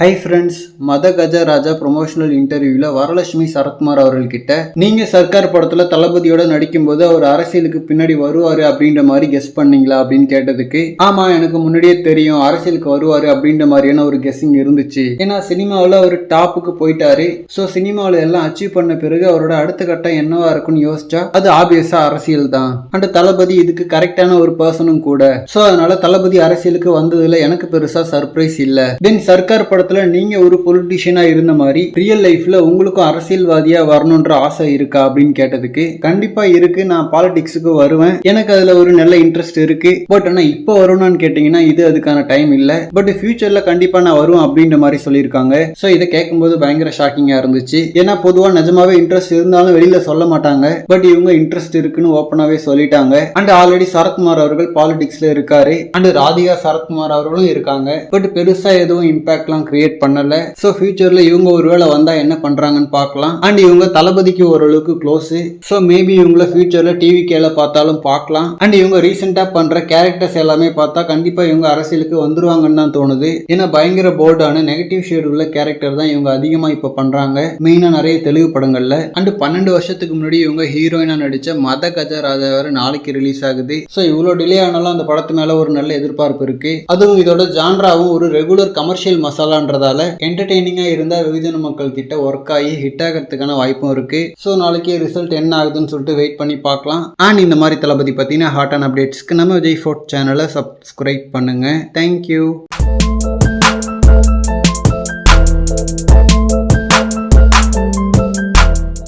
Hi friends மத கஜ ராஜா promotional இன்டர்வியூவில் வரலட்சுமி சரத்குமார் அவர்கள்கிட்ட நீங்கள் சர்க்கார் படத்தில் தளபதியோட நடிக்கும்போது அவர் அரசியலுக்கு பின்னாடி வருவார் அப்படின்ற மாதிரி கெஸ் பண்ணீங்களா அப்படின்னு கேட்டதுக்கு ஆமாம் எனக்கு முன்னாடியே தெரியும் அரசியலுக்கு வருவார் அப்படின்ற மாதிரியான ஒரு கெஸ்ஸிங் இருந்துச்சு. ஏன்னா சினிமாவில் அவர் டாப்புக்கு போயிட்டாரு. ஸோ சினிமாவில் எல்லாம் அச்சீவ் பண்ண பிறகு அவரோட அடுத்த கட்டம் என்னவா இருக்கும்னு யோசிச்சா அது ஆப்வியஸாக அரசியல் தான். அண்ட் தளபதி இதுக்கு கரெக்டான ஒரு பர்சனும் கூட. ஸோ அதனால தளபதி அரசியலுக்கு வந்ததில் எனக்கு பெருசா சர்ப்ரைஸ் இல்லை. தென் சர்க்கார் படத்துல நீங்க ஒரு பொலிட்டிஷியனாக இருந்த மாதிரி ரியல் லைஃப்ல உங்களுக்கும் அரசியல்வாதியாக வரணுன்ற ஆசை இருக்கா அப்படின்னு கேட்டதுக்கு கண்டிப்பாக இருக்கு. நான் பாலிடிக்ஸுக்கு வருவேன். எனக்கு அதில் ஒரு நல்ல இன்ட்ரெஸ்ட் இருக்கு. பட் ஆனால் இப்போ வரணும்னு கேட்டிங்கன்னா இது அதுக்கான டைம் இல்லை. பட் ஃபியூச்சரில் கண்டிப்பாக நான் வருவேன் அப்படின்ற மாதிரி சொல்லியிருக்காங்க. ஸோ இதை கேட்கும்போது பயங்கர ஷாக்கிங்காக இருந்துச்சு. ஏன்னா பொதுவா நிஜமாவே இன்ட்ரெஸ்ட் இருந்தாலும் வெளியில சொல்ல மாட்டாங்க. பட் இவங்க இன்ட்ரெஸ்ட் இருக்குன்னு ஓப்பனாகவே சொல்லிட்டாங்க. அண்ட் ஆல்ரெடி சரத்குமார் அவர்கள் பாலிடிக்ஸில் இருக்காரு. அண்ட் ராதிகா சரத்குமார் அவர்களும் இருக்காங்க. பட் பெருசாக எதுவும் இம்பாக்ட்லாம் கிரியேட் கிரியேட் பண்ணல. ஸோ ஃபியூச்சர்ல இவங்க ஒருவேளை வந்தா என்ன பண்றாங்கன்னு பார்க்கலாம். அண்ட் இவங்க தளபதிக்கு ஓரளவுக்கு க்ளோஸ் ஸோ மேபி இவங்கள ஃபியூச்சர்ல டிவி கேல பார்த்தாலும் பார்க்கலாம். அண்ட் இவங்க ரீசெண்டாக பண்ற கேரக்டர்ஸ் எல்லாமே பார்த்தா கண்டிப்பா இவங்க அரசியலுக்கு வந்துருவாங்கன்னு தான் தோணுது. ஏன்னா பயங்கர போல்டான நெகட்டிவ் ஷேட் உள்ள கேரக்டர் தான் இவங்க அதிகமா இப்போ பண்றாங்க. மெயினா நிறைய தெலுங்கு படங்கள்ல. அண்ட் பன்னெண்டு வருஷத்துக்கு முன்னாடி இவங்க ஹீரோயினா நடிச்ச மத கஜராஜா வேற நாளைக்கு ரிலீஸ் ஆகுது. ஸோ இவ்வளோ டிலே ஆனாலும் அந்த படத்து மேல ஒரு நல்ல எதிர்பார்ப்பு இருக்கு. அதுவும் இதோட ஜான்ராவும் ஒரு ரெகுலர் கமர்ஷியல் மசாலான்றதால என்டர்டெய்னிங்கா இருந்தா வெகுஜன மக்கள் கிட்ட ஒர்க் ஆகி ஹிட் ஆகிறதுக்கான வாய்ப்பும் இருக்கு. ஸோ நாளைக்கே ரிசல்ட் என்ன ஆகுதுன்னு சொல்லிட்டு வெயிட் பண்ணி பார்க்கலாம். அண்ட் இந்த மாதிரி தளபதி பார்த்தீங்கன்னா ஹாட் அண்ட் அப்டேட்ஸ்க்கு நம்ம விஜய் ஃபோர்ட் சேனலை சப்ஸ்கிரைப் பண்ணுங்க. Thank you